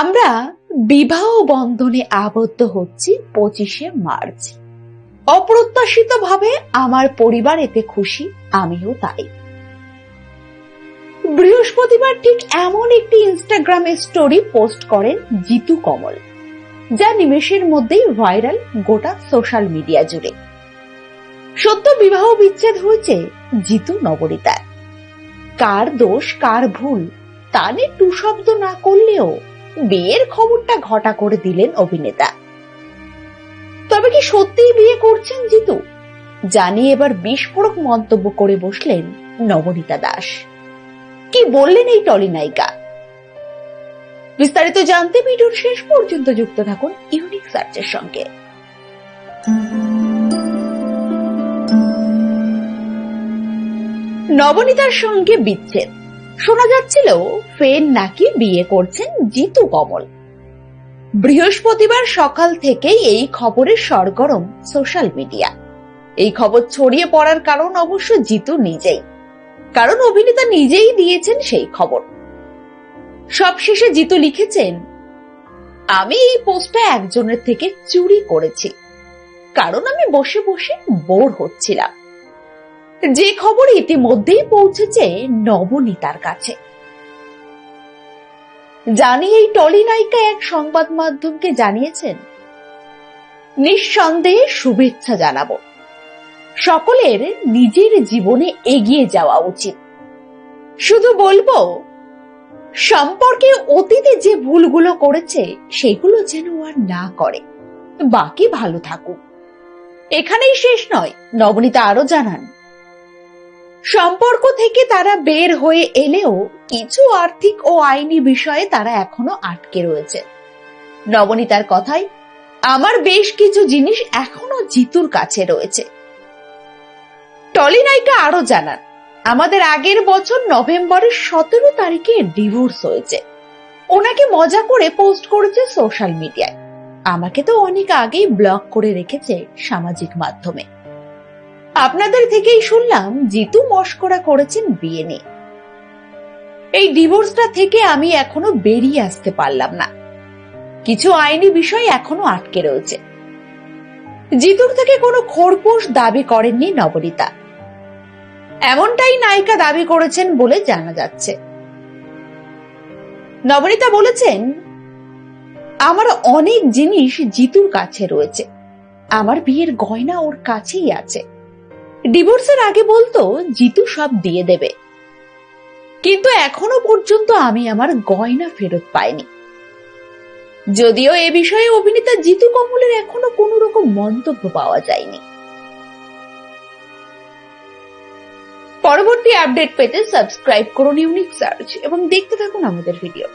আমরা বিবাহ বন্ধনে আবদ্ধ হচ্ছি পঁচিশে মার্চ। অপ্রত্যাশিত ভাবে আমার পরিবার এতে খুশি, আমিও তাই। বৃহস্পতিবার ঠিক এমন একটি ইনস্টাগ্রামে স্টোরি পোস্ট করেন জিতু কমল, যা নিমেষের মধ্যেই ভাইরাল গোটা সোশ্যাল মিডিয়া জুড়ে। সত্য বিবাহ বিচ্ছেদ হয়েছে জিতু নবরিতার কার দোষ, কার ভুল, তা নিয়ে টু শব্দ না করলেও বিয়ের খবরটা ঘটা করে দিলেন অভিনেতা। তবে কি সত্যিই বিয়ে করছেন জিতু? জানি এবার বিস্ফোরক মন্তব্য করে বসলেন নবনীতা দাস। কি বললেন এই টলি নায়িকা? বিস্তারিত জানতে ভিডিওর শেষ পর্যন্ত যুক্ত থাকুন ইউনিক সার্চের সঙ্গে। নবনীতার সঙ্গে বিচ্ছেদ। শোনা যাচ্ছিল ফের নাকি বিয়ে করছেন জিতু কমল। বৃহস্পতিবার সকাল থেকেই এই খবরের সরগরম সোশ্যাল মিডিয়া। এই খবর ছড়িয়ে পড়ার কারণ অবশ্য জিতু নিজেই। কারণ অভিনেতা নিজেই দিয়েছেন সেই খবর। সবশেষে জিতু লিখেছেন, আমি এই পোস্টটা একজনের থেকে চুরি করেছি। কারণ আমি বসে বসে বোর হচ্ছিলাম। যে খবর ইতিমধ্যেই পৌঁছেছে নবনীতার কাছে। জানি এই টলি নায়িকা এক সংবাদ মাধ্যমকে জানিয়েছেন, নিঃসন্দেহে শুভেচ্ছা জানাব। সকলের নিজের জীবনে এগিয়ে যাওয়া উচিত। শুধু বলব, সম্পর্কে অতীতে যে ভুলগুলো করেছে, সেগুলো যেন আর না করে। বাকি ভালো থাকুক। এখানেই শেষ নয়, নবনীতা আরও জানান। সম্পর্ক থেকে তারা বের হয়ে এলেও কিছু আর্থিক ও আইনি বিষয়ে তারা এখনও আটকে রয়েছে। নবনীতার কথায়, আমার বেশ কিছু জিনিস এখনও জিতুর কাছে রয়েছে। টলি নায়িকা আরও জানান, আমাদের আগের বছর নভেম্বরের সতেরো তারিখে ডিভোর্স হয়েছে। ওনাকে মজা করে পোস্ট করেছে সোশ্যাল মিডিয়ায়। আমাকে তো অনেক আগেই ব্লক করে রেখেছে সামাজিক মাধ্যমে। আপনাদের থেকেই শুনলাম জিতু মস্করা করেছেন বিয়ে নিয়ে। এই ডিভোর্সটা থেকে আমি এখনও বেরিয়ে আসতে পারলাম না। কিছু আইনি বিষয় এখনও আটকে রয়েছে। জিতুর থেকে কোনো খোরপোশ দাবি করেননি নবনীতা। এমনটাই নায়িকা দাবি করেছেন বলে জানা যাচ্ছে। নবনীতা বলেছেন, আমার অনেক জিনিস জিতুর কাছে রয়েছে। আমার বিয়ের গয়না ওর কাছেই আছে। ডিভোর্সের আগে বলতো, জিতু সব দিয়ে দেবে। কিন্তু এখনও পর্যন্ত আমি আমার গয়না ফেরত পাইনি। যদিও এ বিষয়ে অভিনেতা জিতু কমলের এখনও কোনো রকম মন্তব্য পাওয়া যায়নি। পরবর্তী আপডেট পেতে সাবস্ক্রাইব করুন ইউনিক সার্চ এবং দেখতে থাকুন আমাদের ভিডিও।